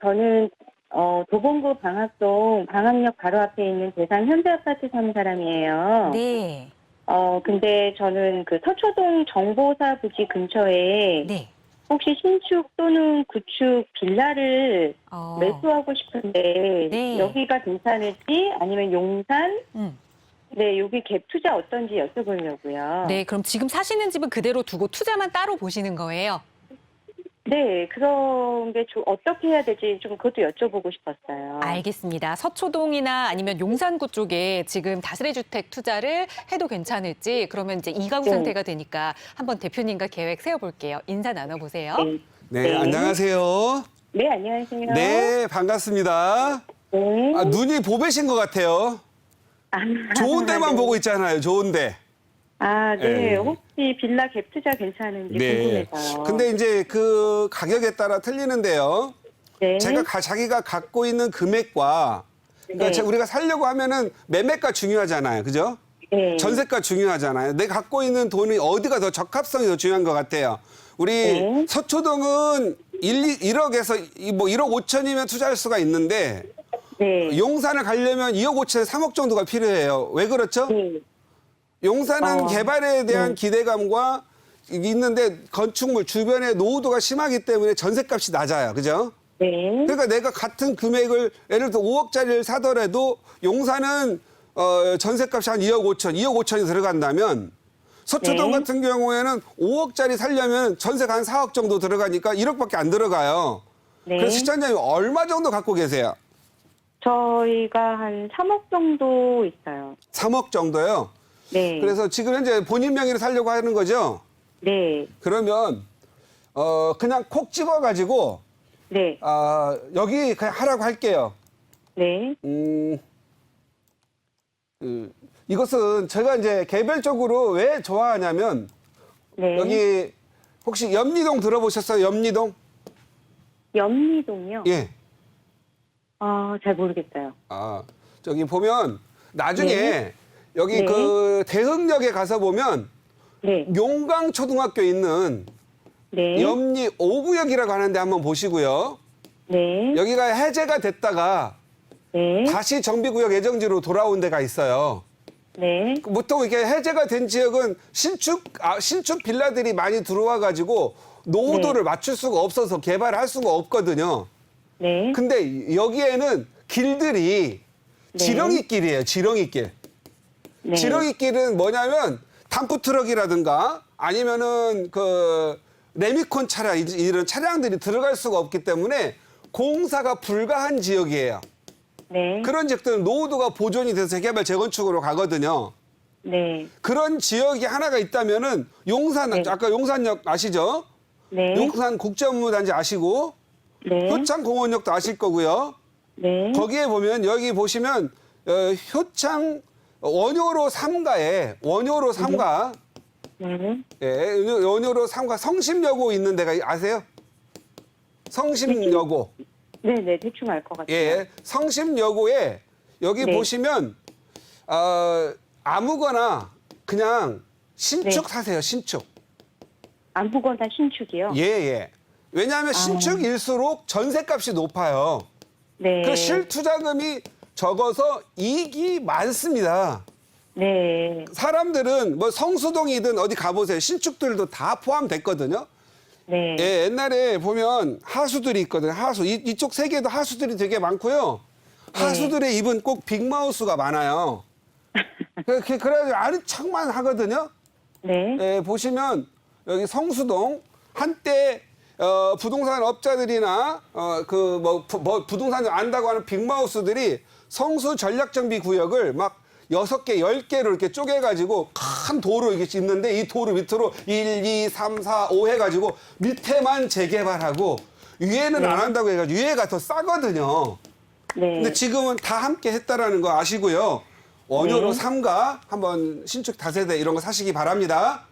저는 어, 도봉구 방학동 방학역 바로 앞에 있는 대산 현대 아파트 사는 사람이에요. 네. 어, 근데 저는 그 서초동 정보사 부지 근처에 네. 혹시 신축 또는 구축 빌라를 어. 매수하고 싶은데 네. 여기가 괜찮을지 아니면 용산 음. 네 여기 갭 투자 어떤지 여쭤보려고요. 네, 그럼 지금 사시는 집은 그대로 두고 투자만 따로 보시는 거예요? 네, 그런 게 좀 어떻게 해야 될지 좀 그것도 여쭤보고 싶었어요. 알겠습니다. 서초동이나 아니면 용산구 쪽에 지금 다세대 주택 투자를 해도 괜찮을지 그러면 이제 이가구 네. 상태가 되니까 한번 대표님과 계획 세워볼게요. 인사 나눠보세요. 네. 네, 네. 안녕하세요. 네, 안녕하세요. 네, 반갑습니다. 네. 아, 눈이 보배신 것 같아요. 아, 좋은 데만 네. 보고 있잖아요, 좋은 데. 아, 네. 네. 혹시 빌라 갭 투자 괜찮은지 궁금해서요. 근데 이제 그 가격에 따라 틀리는데요. 네. 제가 가- 자기가 갖고 있는 금액과 그러니까 네. 제- 우리가 살려고 하면은 매매가 중요하잖아요. 그죠? 네. 전세가 중요하잖아요. 내가 갖고 있는 돈이 어디가 더 적합성이 더 중요한 것 같아요. 우리 네. 서초동은 1, 1억에서 뭐 1억 5천이면 투자할 수가 있는데 네. 용산을 가려면 2억 5천에 3억 정도가 필요해요. 왜 그렇죠? 네. 용산은 어, 개발에 대한 네. 기대감과 있는데 건축물 주변에 노후도가 심하기 때문에 전세값이 낮아요. 그죠? 네. 그러니까 내가 같은 금액을 예를 들어 5억짜리를 사더라도 용산은 어, 전세값이 한 2억 5천, 2억 5천이 들어간다면 서초동 네. 같은 경우에는 5억짜리 살려면 전세가 한 4억 정도 들어가니까 1억밖에 안 들어가요. 네. 그래서 시청자님 얼마 정도 갖고 계세요? 저희가 한 3억 정도 있어요. 3억 정도요. 네. 그래서 지금 현재 본인 명의로 살려고 하는 거죠? 네. 그러면 어 그냥 콕 집어 가지고 네. 아 여기 그냥 하라고 할게요. 네. 음, 그, 이것은 제가 이제 개별적으로 왜 좋아하냐면 네. 여기 혹시 염리동 들어보셨어요? 염리동? 연미동이요? 예. 아, 잘 모르겠어요. 아 저기 보면 나중에 네. 여기 네. 그 대흥역에 가서 보면 네. 용강 초등학교 있는 네. 염리 5구역이라고 하는데 한번 보시고요. 네. 여기가 해제가 됐다가 네. 다시 정비구역 예정지로 돌아온 데가 있어요. 네. 보통 이렇게 해제가 된 지역은 신축 아, 신축 빌라들이 많이 들어와 가지고 노후도를 맞출 수가 없어서 개발을 할 수가 없거든요. 네. 근데 여기에는 길들이 네. 지렁이 길이에요. 지렁이 길. 네. 지렁이 길은 뭐냐면 담프 트럭이라든가 아니면은 그 레미콘 차량 이- 이런 차량들이 들어갈 수가 없기 때문에 공사가 불가한 지역이에요. 네. 그런 지역들은 노후도가 보존이 돼서 개발 재건축으로 가거든요. 네. 그런 지역이 하나가 있다면은 용산 네. 아까 용산역 아시죠? 네. 용산 국제업무단지 아시고 네. 효창공원역도 아실 거고요. 네. 거기에 보면 여기 보시면 어, 효창 원효로 삼가에 원효로 삼가 네. 예, 원효로 삼가 성심여고 있는 데가 아세요? 성심여고. 네, 네. 대충 알 것 같아요. 예, 성심여고에 여기 네. 보시면 어, 아무거나 그냥 신축 네. 사세요. 신축. 안부거나 신축이요? 예, 예. 왜냐하면 신축일수록 전세값이 높아요. 네. 그 실투자금이 적어서 이익이 많습니다. 네. 사람들은 뭐 성수동이든 어디 가보세요. 신축들도 다 포함됐거든요. 네. 예, 옛날에 보면 하수들이 있거든요. 하수. 이, 이쪽 세계도 하수들이 되게 많고요. 네. 하수들의 입은 꼭 빅마우스가 많아요. 그, 그, 그래가지고 아는 척만 하거든요. 네. 예, 보시면 여기 성수동 한때 어, 부동산 업자들이나 어, 그뭐 뭐 부동산을 안다고 하는 빅마우스들이 성수 전략정비 구역을 막 여섯 개, 열 개로 이렇게 쪼개가지고 큰 도로 이렇게 있는데 이 도로 밑으로 1, 2, 3, 4, 5 해가지고 밑에만 재개발하고 위에는 안 한다고 해가지고 위에가 더 싸거든요. 네. 근데 지금은 다 함께 했다라는 거 아시고요. 원효로 네. 삼가 한번 신축 다세대 이런 거 사시기 바랍니다.